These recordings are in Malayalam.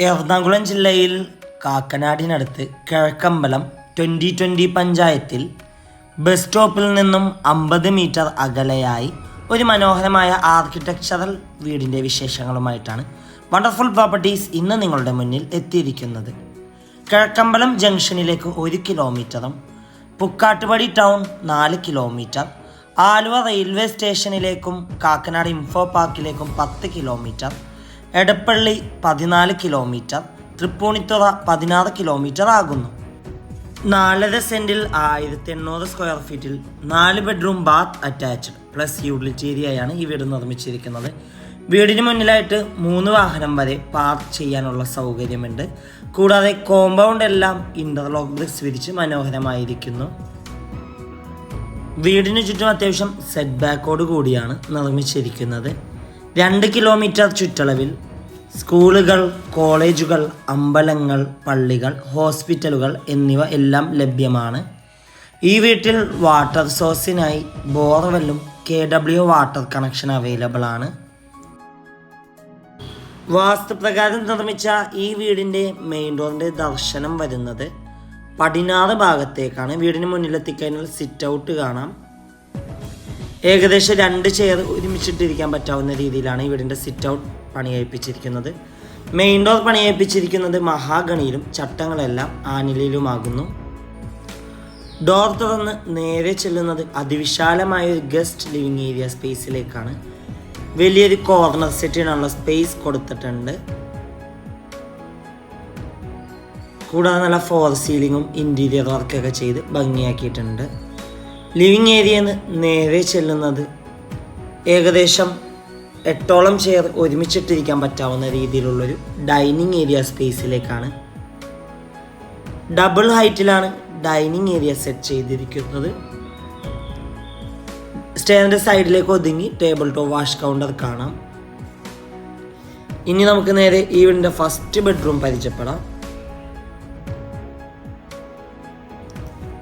എറണാകുളം ജില്ലയിൽ കാക്കനാടിനടുത്ത് കിഴക്കമ്പലം ട്വന്റി ട്വന്റി പഞ്ചായത്തിൽ ബസ് സ്റ്റോപ്പിൽ നിന്നും അമ്പത് മീറ്റർ അകലെയായി ഒരു മനോഹരമായ ആർക്കിടെക്ചറൽ വീടിന്റെ വിശേഷങ്ങളുമായിട്ടാണ് വണ്ടർഫുൾ പ്രോപ്പർട്ടീസ് ഇന്ന് നിങ്ങളുടെ മുന്നിൽ എത്തിയിരിക്കുന്നത്. കിഴക്കമ്പലം ജംഗ്ഷനിലേക്ക് ഒരു കിലോമീറ്ററും പുക്കാട്ടുപടി ടൗൺ നാല് കിലോമീറ്റർ ആലുവ റെയിൽവേ സ്റ്റേഷനിലേക്കും കാക്കനാട് ഇൻഫോ പാർക്കിലേക്കും പത്ത് കിലോമീറ്റർ എടപ്പള്ളി പതിനാല് കിലോമീറ്റർ തൃപ്പൂണിത്തുറ പതിനാറ് കിലോമീറ്റർ ആകുന്നു. നാലര സെന്റിൽ ആയിരത്തി എണ്ണൂറ് സ്ക്വയർ ഫീറ്റിൽ നാല് bedroom bath attached plus utility ഏരിയയാണ് ഈ വീട് നിർമ്മിച്ചിരിക്കുന്നത്. വീടിന് മുന്നിലായിട്ട് മൂന്ന് വാഹനം വരെ പാർക്ക് ചെയ്യാനുള്ള സൗകര്യമുണ്ട്. കൂടാതെ കോമ്പൗണ്ട് എല്ലാം ഇന്റർലോക്ക് ബ്രിക്സ് വിരിച്ച് മനോഹരമായിരിക്കുന്നു. വീടിന് ചുറ്റും അത്യാവശ്യം സെറ്റ് ബാക്കോട് കൂടിയാണ് നിർമ്മിച്ചിരിക്കുന്നത്. രണ്ട് കിലോമീറ്റർ ചുറ്റളവിൽ സ്കൂളുകൾ കോളേജുകൾ അമ്പലങ്ങൾ പള്ളികൾ ഹോസ്പിറ്റലുകൾ എന്നിവ എല്ലാം ലഭ്യമാണ്. ഈ വീട്ടിൽ വാട്ടർ സോഴ്സിനായി ബോർവെല്ലും K W water connection available ആണ്. വാസ്തുപ്രകാരം നിർമ്മിച്ച ഈ വീടിന്റെ മെയിൻ ഡോറിന്റെ ദർശനം വരുന്നത് പടിഞ്ഞാറ് ഭാഗത്തേക്കാണ്. വീടിന് മുന്നിലെത്തിക്കഴിഞ്ഞാൽ സിറ്റ് ഔട്ട് കാണാം. ഏകദേശം രണ്ട് ചെയർ ഒരുമിച്ചിട്ടിരിക്കാൻ പറ്റാവുന്ന രീതിയിലാണ് ഈ വീടിന്റെ സിറ്റ് ഔട്ട് പണികഴിപ്പിച്ചിരിക്കുന്നത് മെയിൻ ഡോർ പണികഴിപ്പിച്ചിരിക്കുന്നത് മഹാഗണിയിലും ചട്ടങ്ങളെല്ലാം ആനിലയിലുമാകുന്നു ഡോർ തുറന്ന് നേരെ ചെല്ലുന്നത് അതിവിശാലമായ ഒരു ഗസ്റ്റ് ലിവിങ് ഏരിയ സ്പേസിലേക്കാണ്. വലിയൊരു കോർണർ സെറ്റിനുള്ള സ്പേസ് കൊടുത്തിട്ടുണ്ട്. കൂടാതെ നല്ല ഫോർ സീലിങ്ങും ഇന്റീരിയർ വർക്കൊക്കെ ചെയ്ത് ഭംഗിയാക്കിയിട്ടുണ്ട്. ലിവിങ് നിന്ന് നേരെ ചെല്ലുന്നത് ഏകദേശം എട്ടോളം ചെയർ ഒരുമിച്ചിട്ടിരിക്കാൻ പറ്റാവുന്ന രീതിയിലുള്ളൊരു ഡൈനിങ് ഏരിയ സ്പേസിലേക്കാണ്. ഡബിൾ ഹൈറ്റിലാണ് ഡൈനിങ് ഏരിയ സെറ്റ് ചെയ്തിരിക്കുന്നത്. സ്റ്റേറിന്റെ സൈഡിലേക്ക് ഒതുങ്ങി ടേബിൾ ടോപ്പ് വാഷ് കൗണ്ടർ കാണാം. ഇനി നമുക്ക് നേരെ ഈ വീടിന്റെ ഫസ്റ്റ് ബെഡ്റൂം പരിചയപ്പെടാം.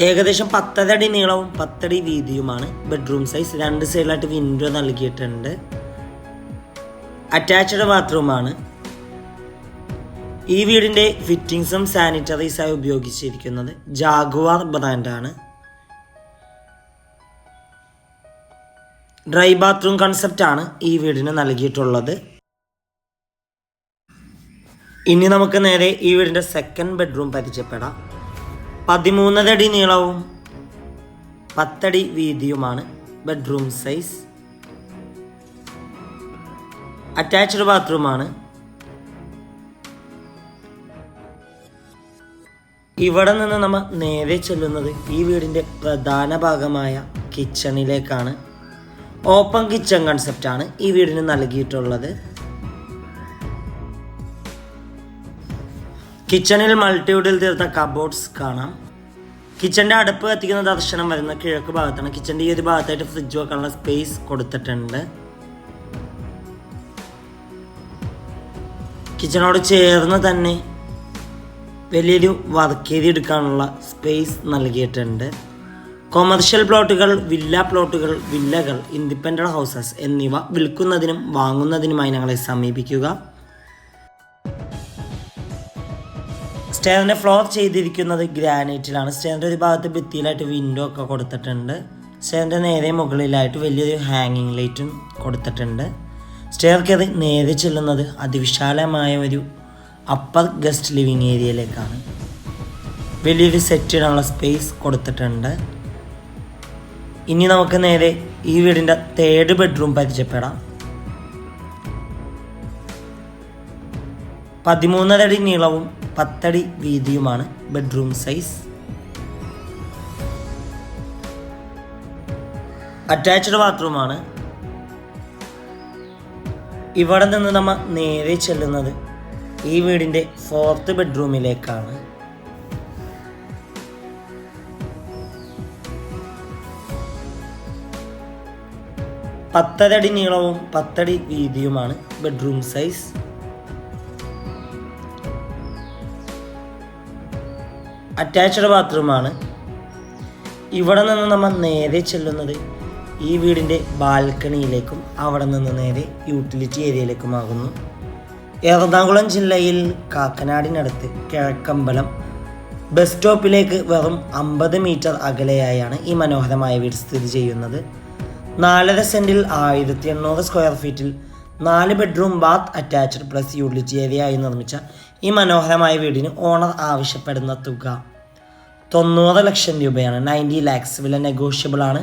ഏകദേശം പത്തരടി നീളവും പത്തടി വീതിയുമാണ് ബെഡ്റൂം സൈസ്. രണ്ട് സൈഡിലായിട്ട് വിൻഡോ നൽകിയിട്ടുണ്ട്. അറ്റാച്ച്ഡ് ബാത്റൂമാണ് ഈ വീടിന്റെ ഫിറ്റിങ്സും സാനിറ്ററീസായി ഉപയോഗിച്ചിരിക്കുന്നത് ജാഗുവാർ ബ്രാൻഡാണ് ഡ്രൈ ബാത്റൂം കൺസെപ്റ്റാണ് ഈ വീടിന് നൽകിയിട്ടുള്ളത്. ഇനി നമുക്ക് നേരെ ഈ വീടിന്റെ സെക്കൻഡ് ബെഡ്റൂം പരിചയപ്പെടാം. പതിമൂന്നരടി നീളവും പത്തടി വീതിയുമാണ് ബെഡ്റൂം സൈസ് അറ്റാച്ച്ഡ് ബാത്റൂമാണ് ഇവിടെ നിന്ന് നമ്മൾ നേരെ ചെല്ലുന്നത് ഈ വീടിന്റെ പ്രധാന ഭാഗമായ കിച്ചണിലേക്കാണ് ഓപ്പൺ കിച്ചൺ കൺസെപ്റ്റാണ് ഈ വീടിന് നൽകിയിട്ടുള്ളത്. കിച്ചണിൽ മൾട്ടിവുഡിൽ തീർത്ത കബോർഡ്സ് കാണാം. കിച്ചന്റെ അടുപ്പ് കത്തിക്കുന്ന ദർശനം വരുന്ന കിഴക്ക് ഭാഗത്താണ്. കിച്ചന്റെ ഈ ഒരു ഭാഗത്തായിട്ട് ഫ്രിഡ്ജ് വെക്കാനുള്ള സ്പേസ് കൊടുത്തിട്ടുണ്ട്. കിച്ചണോട് ചേർന്ന് തന്നെ വലിയൊരു വർക്ക് ഏരിയ എടുക്കാനുള്ള സ്പേസ് നൽകിയിട്ടുണ്ട്. കൊമേർഷ്യൽ പ്ലോട്ടുകൾ വില്ല പ്ലോട്ടുകൾ വില്ലകൾ ഇൻഡിപെൻഡന്റ് ഹൗസസ് എന്നിവ വിൽക്കുന്നതിനും വാങ്ങുന്നതിനുമായി ഞങ്ങളെ സമീപിക്കുക. സ്റ്റേറിന്റെ ഫ്ലോർ ചെയ്തിരിക്കുന്നത് ഗ്രാനൈറ്റിലാണ് സ്റ്റേറിന്റെ ഒരു ഭാഗത്ത് ഭിത്തിയിലായിട്ട് വിൻഡോ ഒക്കെ കൊടുത്തിട്ടുണ്ട്. സ്റ്റേറിന്റെ നേരെ മുകളിലായിട്ട് വലിയൊരു ഹാങ്ങിങ് ലൈറ്റും കൊടുത്തിട്ടുണ്ട്. സ്റ്റെയർ കയറി നേരെ ചെല്ലുന്നത് അതിവിശാലമായ ഒരു അപ്പർ ഗസ്റ്റ് ലിവിങ് ഏരിയയിലേക്കാണ് വലിയൊരു സെറ്റിനുള്ള സ്പേസ് കൊടുത്തിട്ടുണ്ട്. ഇനി നമുക്ക് നേരെ ഈ വീടിന്റെ തേർഡ് ബെഡ്റൂം പരിചയപ്പെടാം. പതിമൂന്നരടി നീളവും പത്തടി വീതിയുമാണ് ബെഡ്റൂം സൈസ് അറ്റാച്ച്ഡ് ബാത്റൂമാണ് ഇവിടെ നിന്ന് നമ്മൾ നേരെ ചെല്ലുന്നത് ഈ വീടിന്റെ ഫോർത്ത് ബെഡ്റൂമിലേക്കാണ് പത്തരടി നീളവും പത്തടി വീതിയുമാണ് ബെഡ്റൂം സൈസ് അറ്റാച്ച്ഡ് ബാത്റൂമാണ് ഇവിടെ നിന്ന് നമ്മൾ നേരെ ചെല്ലുന്നത് ഈ വീടിന്റെ ബാൽക്കണിയിലേക്കും അവിടെ നിന്ന് നേരെ യൂട്ടിലിറ്റി ഏരിയയിലേക്കുമാകുന്നു. എറണാകുളം ജില്ലയിൽ കാക്കനാടിനടുത്ത് കിഴക്കമ്പലം ബസ് സ്റ്റോപ്പിലേക്ക് വെറും അമ്പത് മീറ്റർ അകലെയായാണ് ഈ മനോഹരമായ വീട് സ്ഥിതി ചെയ്യുന്നത്. നാലര സെന്റിൽ ആയിരത്തി എണ്ണൂറ് സ്ക്വയർ ഫീറ്റിൽ നാല് bedroom bath attached plus utility area ആയി നിർമ്മിച്ച ഈ മനോഹരമായ വീടിന് ഓണർ ആവശ്യപ്പെടുന്ന തുക തൊണ്ണൂറ് ലക്ഷം രൂപയാണ്. നയന്റി ലാക്സ് വില നെഗോഷ്യബിൾ ആണ്